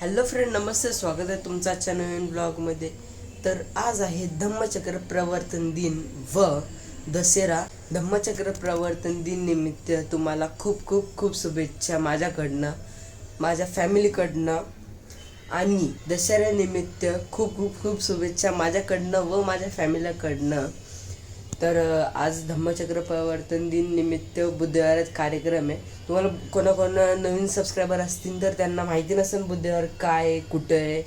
Hello friend नमस्ते स्वागत आहे तुमचा आजच्या नवीन ब्लॉगमध्ये तर आज आहे धम्मचक्र प्रवर्तन दिन व दसरा धम्मचक्र प्रवर्तन दिन निमित्त तुम्हाला खूप खूप खूप शुभेच्छा माझ्याकडनं माझ्या फॅमिलीकडनं. आणि दसऱ्यानिमित्त खूप खूप खूप शुभेच्छा माझ्याकडनं व माझ्या फॅमिलीकडनं. तर आज धम्मचक्र प्रवर्तन दिन निमित्त बुधवारात कार्यक्रम आहे. तुम्हाला कोणाकोणा नवीन सबस्क्रायबर असतील तर त्यांना माहिती नसेल बुधवार काय आहे, कुठं आहे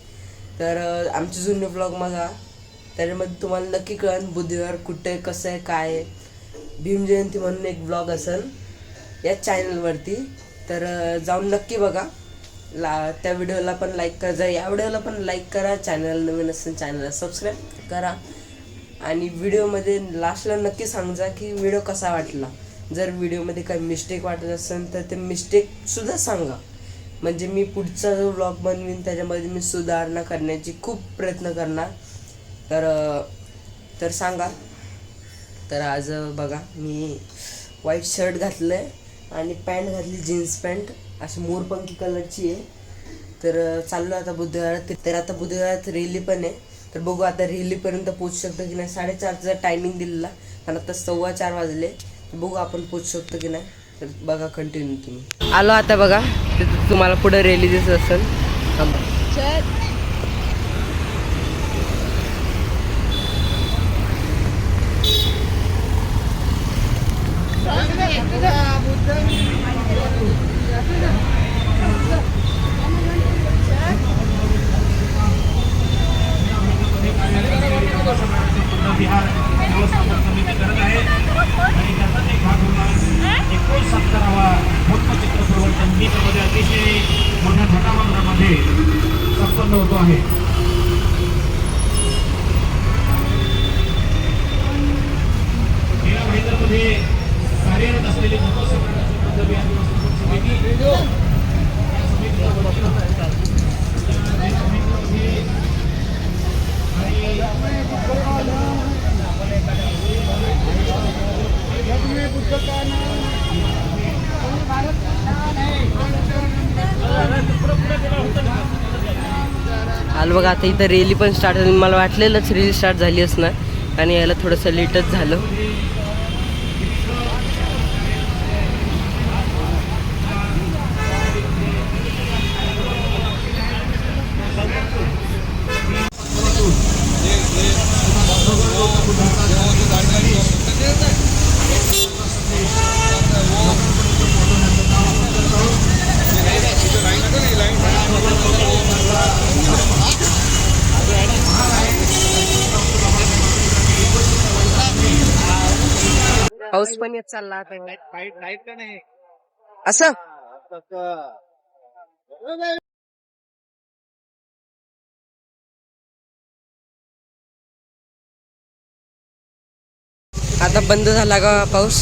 तर आमचे जुने ब्लॉग बघा. त्याच्यामध्ये तुम्हाला नक्की कळन बुधवार कुठं आहे कसं आहे काय आहे. भीमजयंती म्हणून एक ब्लॉग असेल या चॅनलवरती तर जाऊन नक्की बघा. ला त्या व्हिडिओला पण लाईक करा. जर या व्हिडिओला पण लाईक करा चॅनल नवीन असेल चॅनलला सबस्क्राईब करा. आणि व्हिडिओमध्ये लास्टला नक्की सांगा की व्हिडिओ कसा वाटला. जर व्हिडिओमध्ये काही मिस्टेक वाटत असेल तर ते मिस्टेकसुद्धा सांगा. म्हणजे मी पुढचा जो ब्लॉग बनवीन त्याच्यामध्ये मी सुधारणा करण्याची खूप प्रयत्न करणार. तर तर सांगा. तर आज बघा मी व्हाईट शर्ट घातलं आहे आणि पॅन्ट घातली जीन्स पॅन्ट अशी मोरपंखी कलरची आहे. तर चाललो आता बुधवारात तर आता बुधवारात रेली पण आहे. तर बघू आता रेलीपर्यंत पोचू शकतो की नाही. साडेचारचा टायमिंग दिलेला. आणि आता सव्वा चार वाजले. तर बघू आपण पोचू शकतो की नाही. तर बघा कंटिन्यू तुम्ही. आलो आता बघा. तिथं तुम्हाला पुढे रेली दिसत असेल. थांबा. विहार व्यवस्थापन समिती करत आहे. आणि त्याचाच एक भाग म्हणून एकोणसत्तरावा मुख्यचित्र प्रवर्तन संगीतामध्ये अतिशय मोठ्या घटामध्ये संपन्न होतो आहे. आलो बघा आता इथं रेली पण स्टार्ट झाली. मला वाटलेलंच रेली स्टार्ट झाली असणार. आणि याला थोडंसं लेटच झालं. पाऊस पण येत चालला आता असं? आता बंद झाला का पाऊस?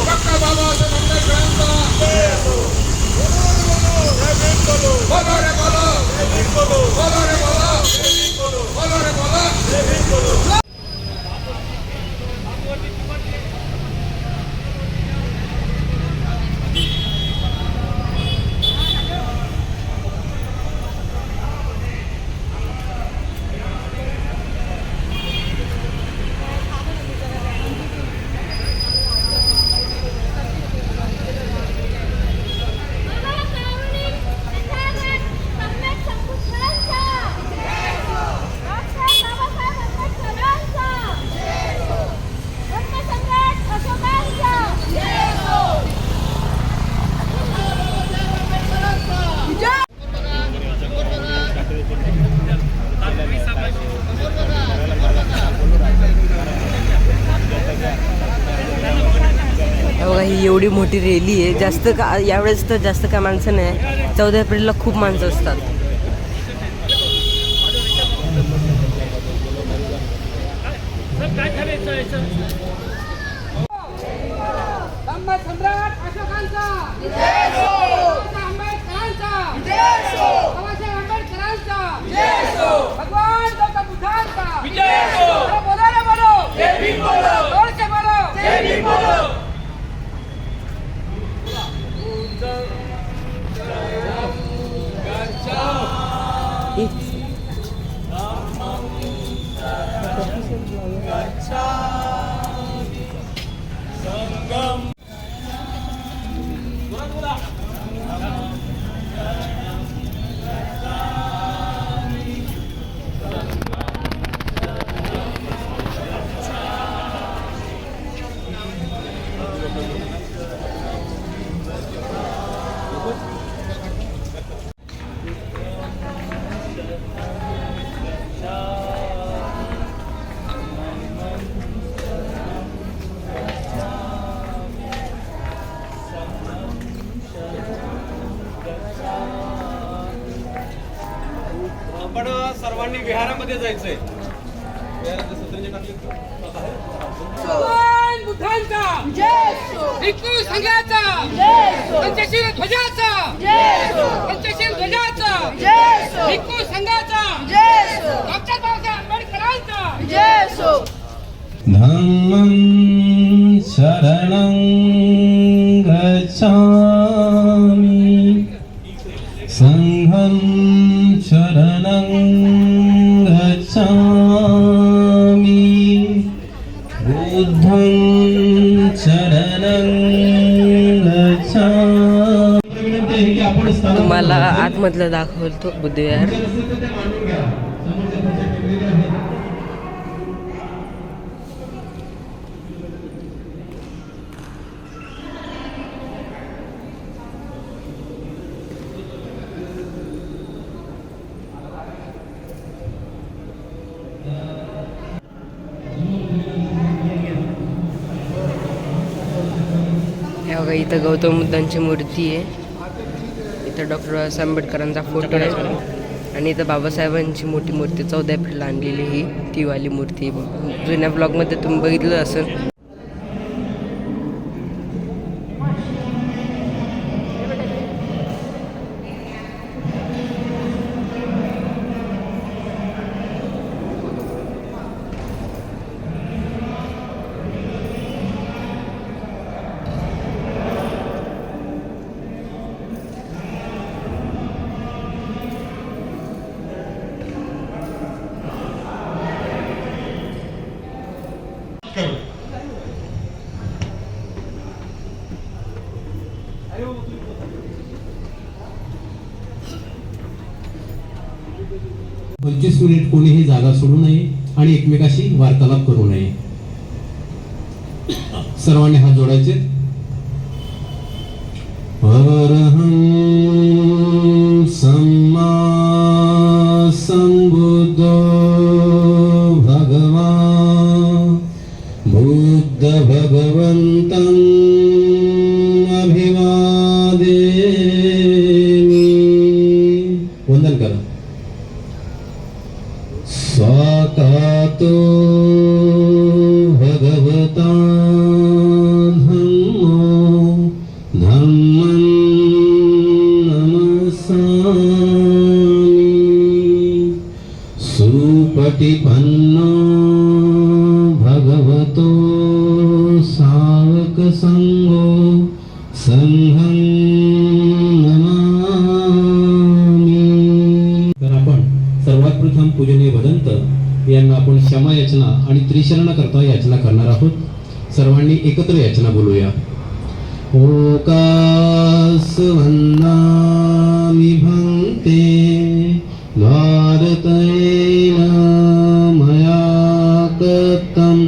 हे बघा ही एवढी मोठी रॅली आहे. जास्त का यावेळेस तर जास्त काय माणसं नाही. चौदा एप्रिलला खूप माणसं असतात. जायचंय बुद्धांचा. भिक्खू संघाचा. पंचशील ध्वजाचा. पंचशील ध्वजाचा. भिक्खू संघाचा. डॉक्टर बाबासाहेब आंबेडकरांचा. धम्मं शरणं गच्छामि। सङ्घं शरणं गच्छामि बुद्धं शरणं गच्छामि तुम्हाला आतमधलं दाखवतो बुद्धविहार असेल तर ते मांडून घ्या समोरच्या खुर्च्या टेकलेल्या आहेत. हे बघा इथं गौतम बुद्धांची मूर्ती आहे. इथं डॉक्टर बाबासाहेब आंबेडकरांचा फोटो आहे. आणि इथं बाबासाहेबांची मोठी मूर्ती चौदा एप्रिल आणलेली ही ती वाली मूर्ती. जुन्या ब्लॉगमध्ये तुम्ही बघितलं असेल. मिनिट कोणीही जागा सोडू नये आणि एकमेकाशी वार्तालाप करू नये. सर्वांनी हात जोडायचे. प्रथम पूजनीय भदंत यांना आपण क्षमा याचना आणि त्रिशरण करता याचना करणार आहोत. सर्वांनी एकत्र याचना बोलूया. ओकास वंदामि भंते भारतेन मया कृतं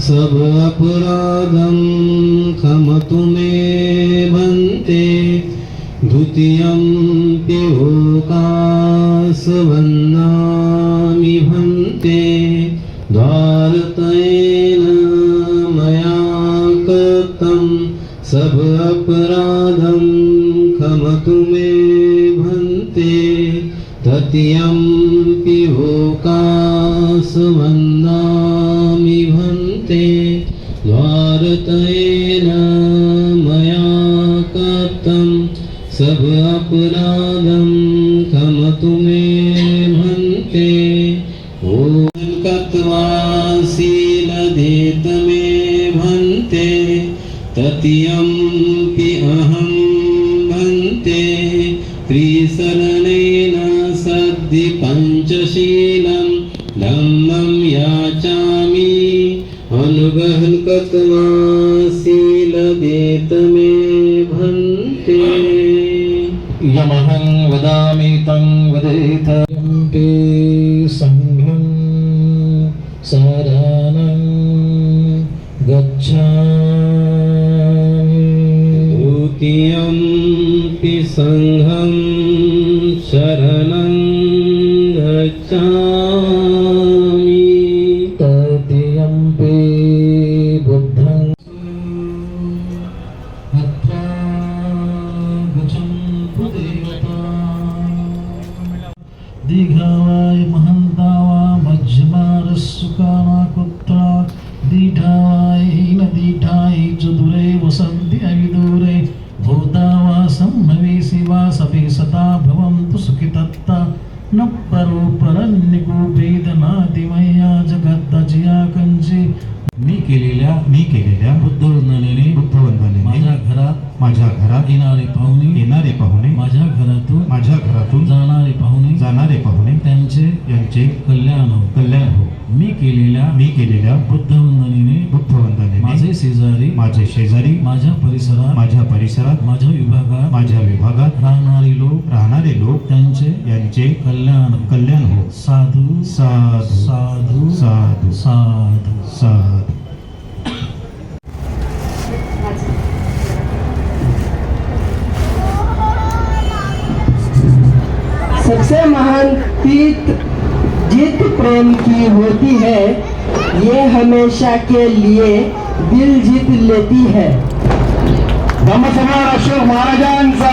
सब अपराधं क्षमतु मे भन्ते द्वितीयं पिहोकासवन्नामि अपराधं खमतु मे भन्ते तृतीयं पिहोकासवन्नामि भन्ते। द्वारतेन मया कृतं सब त्रिशलेन सद्धि पञ्चशीलं धम्मं याचामि अनुगहन् कीलवेतमे भन्ते यमहं वदामि तं वदेत। ते सङ्घं सरलं गच्छ यं पिसङ्घं शरणं गच्छामि। सुखितत्ता न परो वेदनादिमया कञ्चे मी केलेल्या मी केलेल्या बुद्धवंदनेने बुद्धवंदनेने माझ्या घरात माझ्या घरात येणारे पाहुणे येणारे पाहुणे माझ्या घरातून माझ्या घरातून जाणारे पाहुणे जाणारे पाहुणे त्यांचे यांचे कल्याण हो कल्याण मी केलेल्या मी केलेल्या बुद्धवंदनेने बुद्धवंदनेने माझे शेजारी माझे शेजारी माझ्या परिसरात माझ्या परिसरात माझ्या विभागात माझ्या विभागात राहणारे लोक राहणारे लोक त्यांचे यांचे कल्याण हो. कल्याण हो. साधू साधू साधू साधू साधू. साधू. सबसे महान जीत प्रेम की होती है ये हमेशा के लिए दिल जीत लेती है। धम्मसम्राट अशोक महाराजांचा।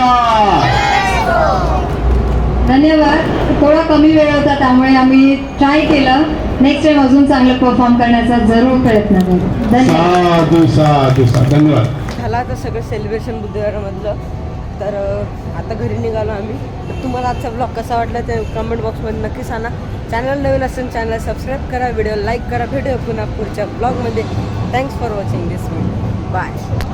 धन्यवाद थोडा कमी वेळ होता त्यामुळे आम्ही ट्राय केलं. नेक्स्ट टाइम अजून चांगलं परफॉर्म करण्याचा जरूर प्रयत्न करू. धन्यवाद. धन्यवाद. झालं आता सगळं सेलिब्रेशन बुधवारमधलं. तर आता घरी निघालो आम्ही. तर तुम्हाला आजचा ब्लॉग कसा वाटला ते कमेंट बॉक्समध्ये नक्की सांगा. चॅनल नवीन असेल चॅनल सबस्क्राईब करा व्हिडिओ लाईक करा भेटूया पुन्हा पुढच्या ब्लॉगमध्ये thanks for watching this video bye